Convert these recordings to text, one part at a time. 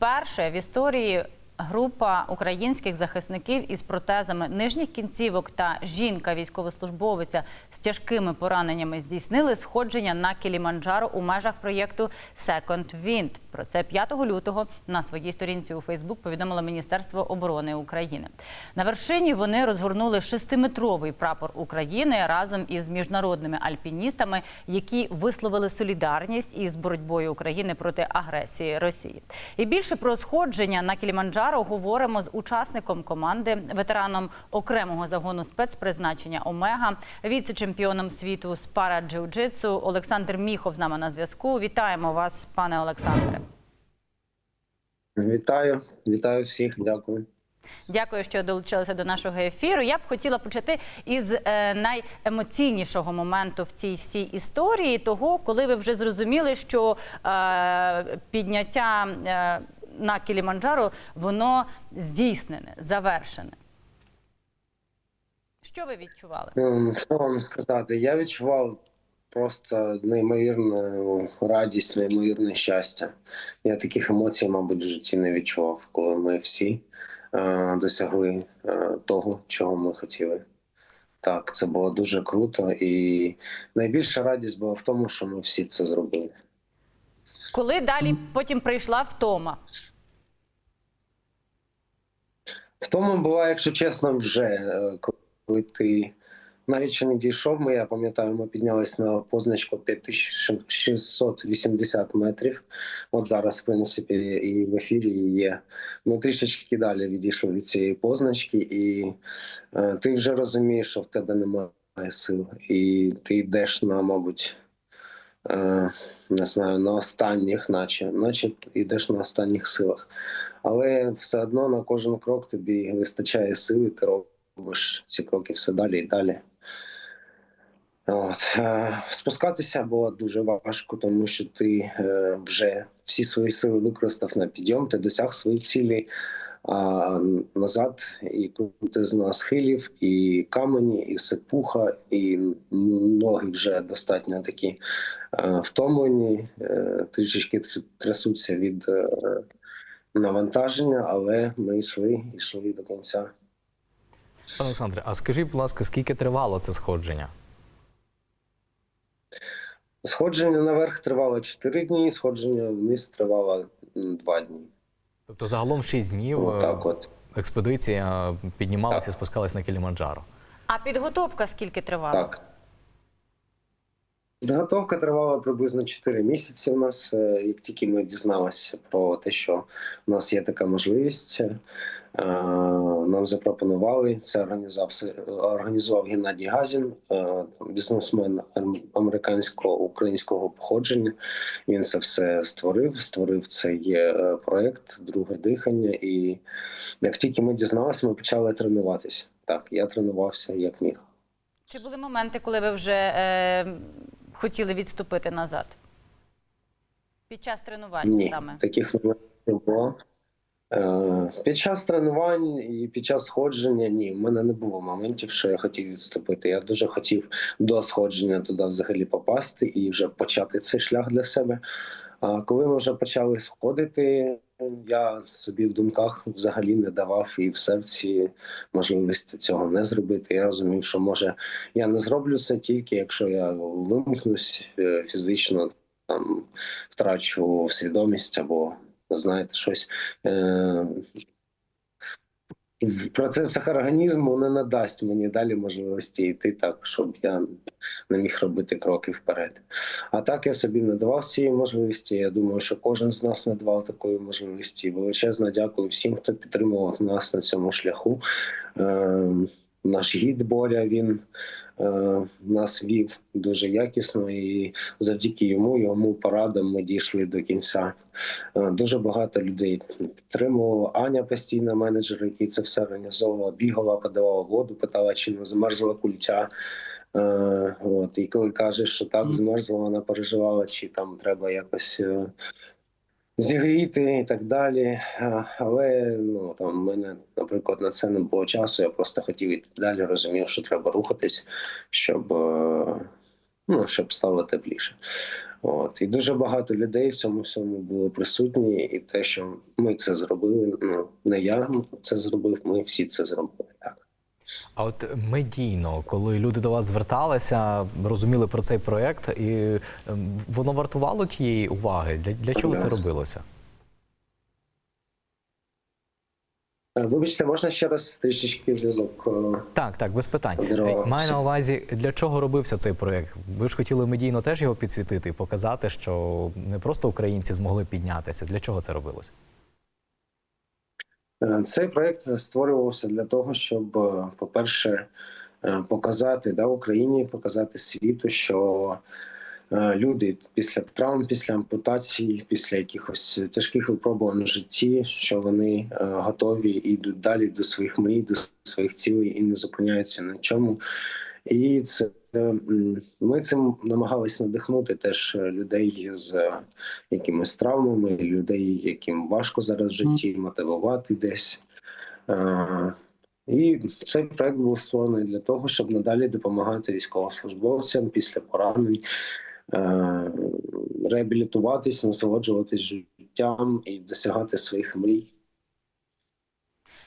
Вперше в історії група українських захисників із протезами нижніх кінцівок та жінка військовослужбовиця з тяжкими пораненнями здійснили сходження на Кіліманджаро у межах проєкту Second Wind. Про це 5 лютого на своїй сторінці у Фейсбук повідомило Міністерство оборони України. На вершині вони розгорнули шестиметровий прапор України разом із міжнародними альпіністами, які висловили солідарність із боротьбою України проти агресії Росії. І більше про сходження на Кіліманджаро говоримо з учасником команди, ветераном окремого загону спецпризначення Омега, віце-чемпіоном світу з пара-джиу-джитсу Олександр Міхов з нами на зв'язку. Вітаємо вас, пане Олександре. Вітаю, вітаю всіх, дякую. Дякую, що долучилися до нашого ефіру. Я б хотіла почати із е, найемоційнішого моменту в цій всій історії, того, коли ви вже зрозуміли, що е, підняття е, на Кіліманджаро воно здійснене, завершене. Що ви відчували? Ем, Що вам сказати? Я відчував просто неймовірну радість, неймовірне щастя. Я таких емоцій, мабуть, в житті не відчував, коли ми всі е, досягли е, того, чого ми хотіли. Так, це було дуже круто, і найбільша радість була в тому, що ми всі це зробили. Коли далі потім прийшла втома? В тому була, якщо чесно, вже е, коли ти навіть ще не дійшов, ми, я пам'ятаю, ми піднялись на позначку 5680 метрів. От зараз, в принципі, і в ефірі є. Ми трішечки далі відійшли від цієї позначки, і е, ти вже розумієш, що в тебе немає сил, і ти йдеш на, мабуть. Е, Не знаю, на останніх, наче, наче йдеш на останніх силах але все одно на кожен крок тобі вистачає сили, ти робиш ці кроки все далі і далі. От. е, Спускатися було дуже важко, тому що ти е, вже всі свої сили використав на підйом, ти досяг своїх цілей. А назад і крутизна схилів, і камені, і сипуха, і ноги вже достатньо такі втомлені, е, трішечки трясуться від е, навантаження, але ми йшли, йшли до кінця. Пане Олександре, а скажіть, будь ласка, скільки тривало це сходження? Сходження наверх тривало 4 дні, сходження вниз тривало 2 дні. Тобто загалом 6 днів е, Отак от. експедиція піднімалася так. спускалась на Кіліманджаро. А підготовка скільки тривала? Так. Підготовка тривала приблизно 4 місяці. У нас, Е, як тільки ми дізналися про те, що у нас є така можливість, е, нам запропонували це. Організував організував Геннадій Газін, е, бізнесмен ам- американського українського походження. Він це все створив. Створив цей е, проект, друге дихання. І як тільки ми дізналися, ми почали тренуватися. Так, я тренувався як міг. Чи були моменти, коли ви вже е, хотіли відступити назад? Під час тренувань Ні, саме? таких моментів не було. Е, Під час тренувань і під час сходження ні, в мене не було моментів, що я хотів відступити. Я дуже хотів до сходження туди взагалі попасти і вже почати цей шлях для себе. А коли ми вже почали сходити, я собі в думках взагалі не давав і в серці можливості цього не зробити. Я розумів, що може я не зроблю це тільки якщо я вимкнусь е, фізично, там втрачу свідомість або знаєте щось. Е- в процесах організму не надасть мені далі можливості йти так, щоб я не міг робити кроки вперед. А так я собі не давав цієї можливості. Я думаю, що кожен з нас не давав такої можливості. Величезно дякую всім, хто підтримував нас на цьому шляху. Е, наш гід Боря він е, нас вів дуже якісно, і завдяки йому, йому порадам ми дійшли до кінця. Е, Дуже багато людей підтримувало. Аня постійно менеджер, який це все організовувала, бігала, подавала воду, питала, чи не замерзла культя. Е, от, і коли кажеш, що так змерзла, вона переживала, чи там треба якось. Зігріти і так далі. Але ну там в мене, наприклад, на це не було часу. Я просто хотів іти далі, розумів, що треба рухатись, щоб, е, ну, щоб стало тепліше. От і дуже багато людей в цьому всьому було присутні, і те, що ми це зробили, ну не я це зробив, ми всі це зробили. Так. А от медійно, коли люди до вас зверталися, розуміли про цей проект, і ем, воно вартувало тієї уваги. Для, для чого це робилося? Е, Вибачте, можна ще раз трішечки зв'язок. е, Так, так, без питань. Маю на увазі, для чого робився цей проект? Ви ж хотіли медійно теж його підсвітити і показати, що не просто українці змогли піднятися. Для чого це робилося? Е, Цей проект створювався для того, щоб, е, по-перше, е, показати да, Україні, показати світу, що люди після травм, після ампутації, після якихось тяжких випробувань в житті, що вони готові і йдуть далі до своїх мрій, до своїх цілей і не зупиняються на чому. І це ми цим намагались надихнути теж е, людей з е, якимись травмами, людей, яким важко зараз в житті мотивувати десь. Е, І цей проект був створений для того, щоб надалі допомагати військовослужбовцям після поранень е, реабілітуватись, насолоджуватись життям і досягати своїх мрій.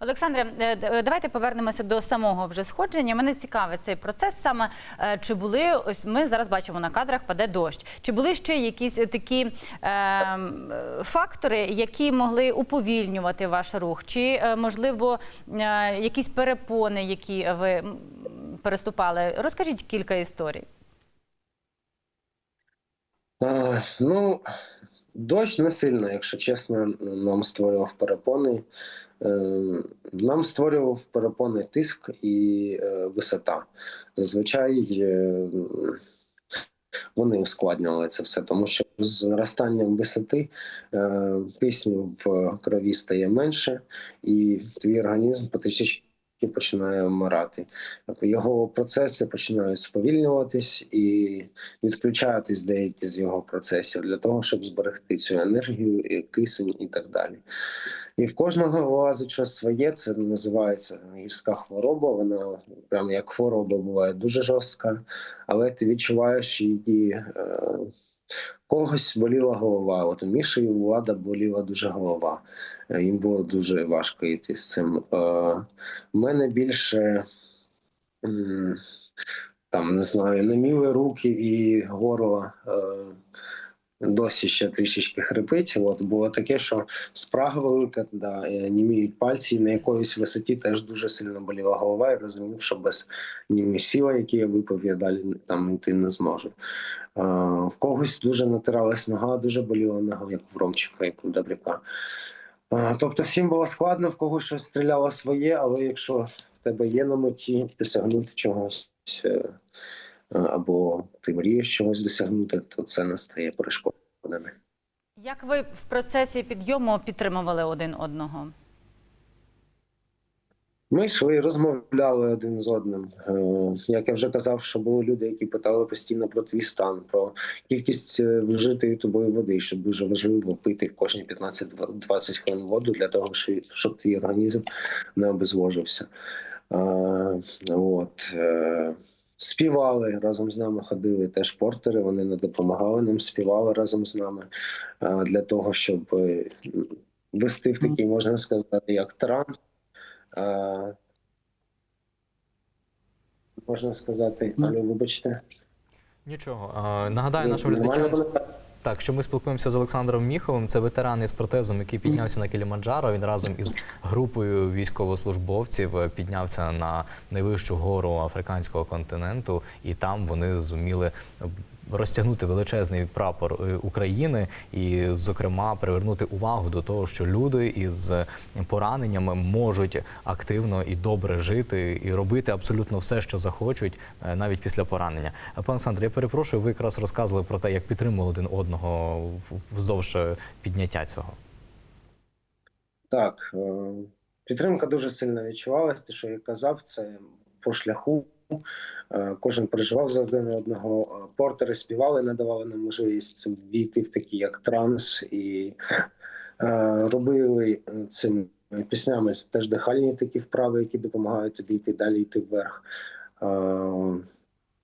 Олександре, е, давайте повернемося до самого вже сходження. Мене цікавить цей процес саме. е, Чи були ось ми зараз бачимо на кадрах паде дощ? Чи були ще якісь такі е, е, фактори, які могли уповільнювати ваш рух? Чи е, можливо е, якісь перепони, які ви переступали? Розкажіть кілька історій. Е, ну, дощ не сильно, якщо чесно, нам створював перепони. Е, нам створював перепони тиск і е, висота. Зазвичай е, вони ускладнювали це все, тому що з наростанням висоти кисню в крові стає менше, і твій організм потихеньку починає вмирати. Його процеси починають сповільнюватись і відключатись деякі з його процесів для того, щоб зберегти цю енергію, і кисень і так далі. І в кожного вилазить щось своє. Це називається гірська хвороба. Вона прям як хвороба буває дуже жорстка, але ти відчуваєш її. Е, Когось боліла голова. От у Міші Влада боліла дуже голова. Е, Їм було дуже важко йти з цим. Е, У мене більше там не знаю, наміли руки і горло е, досі ще трішечки хрипить. От було таке, що спрага велика, да, е, німіють пальці, і на якоїсь висоті теж дуже сильно боліла голова, і розумів, що без німісіла, які я випив, я далі там йти не зможу. Е, в когось дуже натиралась нога, дуже боліла нога, як в Ромчика, як у Добряка. Тобто всім було складно, в когось щось стріляло своє, але якщо в тебе є на меті досягнути чогось, е, або ти мрієш чогось досягнути, то це не стає перешкодами. Як ви в процесі підйому підтримували один одного? Ми йшли, розмовляли один з одним. Е, Як я вже казав, що були люди, які питали постійно про твій стан, про кількість е, вжитої тобою води, що дуже важливо пити кожні 15-20 хвилин воду для того, щоб- твій організм не обезвожився. Е, От. Співали разом з нами, ходили теж портери. Вони не допомагали нам, співали разом з нами е, для того, щоб е, вести в такий, можна сказати, як транс. Е, Можна сказати, але вибачте. Нічого. Нагадаю нашим глядачам. Так, що ми спілкуємося з Олександром Міховим. Це ветеран із протезом, який піднявся на Кіліманджаро. Він разом із групою військовослужбовців піднявся на найвищу гору африканського континенту, і там вони зуміли розтягнути величезний прапор е, України і, зокрема, привернути увагу до того, що люди із пораненнями можуть активно і добре жити і робити абсолютно все, що захочуть, е, навіть після поранення. А, Пане Олександр, я перепрошую, ви якраз розказували про те, як підтримували один одного вздовж е, підняття цього. Так, підтримка дуже сильно відчувалася. Те, що я казав, це по шляху. Е, Кожен переживав за один одного. Е, Портери співали, надавали нам можливість війти в такий як транс і е, робили цими піснями теж дихальні такі вправи, які допомагають тобі йти далі йти вверх.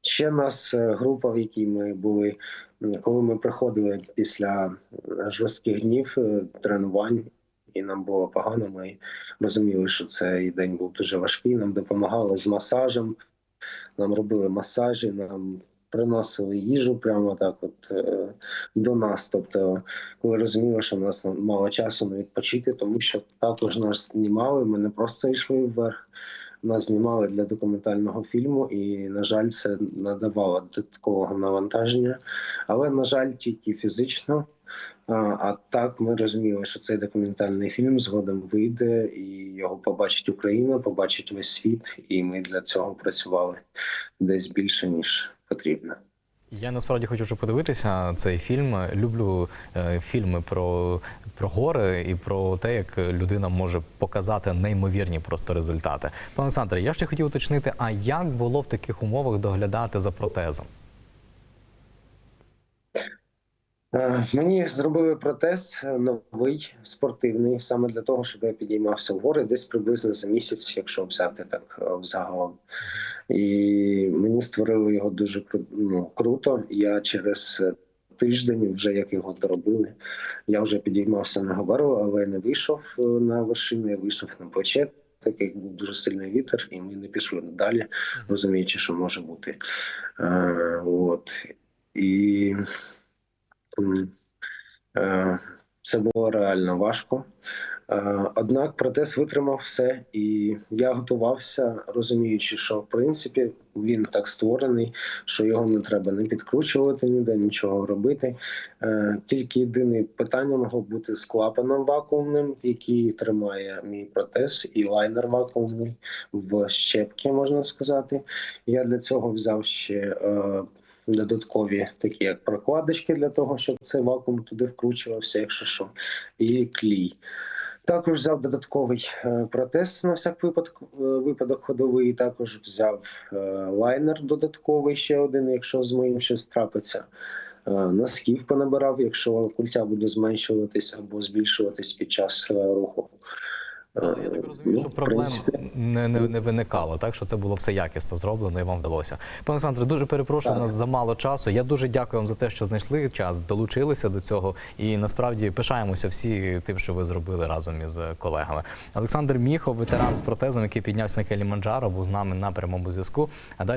Ще нас група, в якій ми були, коли ми приходили після жорстких днів тренувань, і нам було погано. Ми розуміли, що цей день був дуже важкий. Нам допомагали з масажем, нам робили масажі, нам приносили їжу прямо так, от е, до нас. Тобто, коли розуміли, що в нас мало часу на відпочити, тому що також нас знімали. Ми не просто йшли вверх. Нас знімали для документального фільму, і, на жаль, це надавало додаткового навантаження. Але, на жаль, тільки фізично. А, так ми розуміли, що цей документальний фільм згодом вийде, і його побачить Україна, побачить весь світ, і ми для цього працювали десь більше ніж потрібно. Я насправді хочу вже подивитися цей фільм. Люблю е, фільми про, про гори і про те, як людина може показати неймовірні просто результати. Пане Олександре, я ще хотів уточнити, а як було в таких умовах доглядати за протезом? Е, Мені зробили протез е, новий спортивний, саме для того, щоб я підіймався в гори десь приблизно за місяць, якщо взяти так е, взагалом. І мені створили його дуже ну, круто. Я через е, тиждень, вже як його доробили, я вже підіймався на гору, але не вийшов е, на вершину, я вийшов на плече. Так як був дуже сильний вітер, і ми не пішли далі, розуміючи, що може бути. Е, от. І е, це було реально важко. Е, Однак протез витримав все, і я готувався, розуміючи, що в принципі він так створений, що його не треба не підкручувати ніде, нічого робити. Е, Тільки єдине питання могло бути з клапаном вакуумним, який тримає мій протез, і лайнер вакуумний в щепки, можна сказати. Я для цього взяв ще. Додаткові такі як прокладочки для того, щоб цей вакуум туди вкручувався, якщо що, і клій. Також взяв додатковий е, протез на всяк випадок, е, випадок ходовий. Також взяв е, лайнер додатковий ще один, якщо з моїм щось трапиться. Носків понабирав, якщо культя буде зменшуватися або збільшуватись під час руху. Але я так розумію, ну, що проблем не, не, не виникало, так що це було все якісно зроблено і вам вдалося. Пане Олександре, дуже перепрошую, Так. нас замало часу. Я дуже дякую вам за те, що знайшли час, долучилися до цього, і насправді пишаємося всі тим, що ви зробили разом із колегами. Олександр Міхов, ветеран з протезом, який піднявся на Келіманджаро, був з нами на прямому зв'язку. А далі.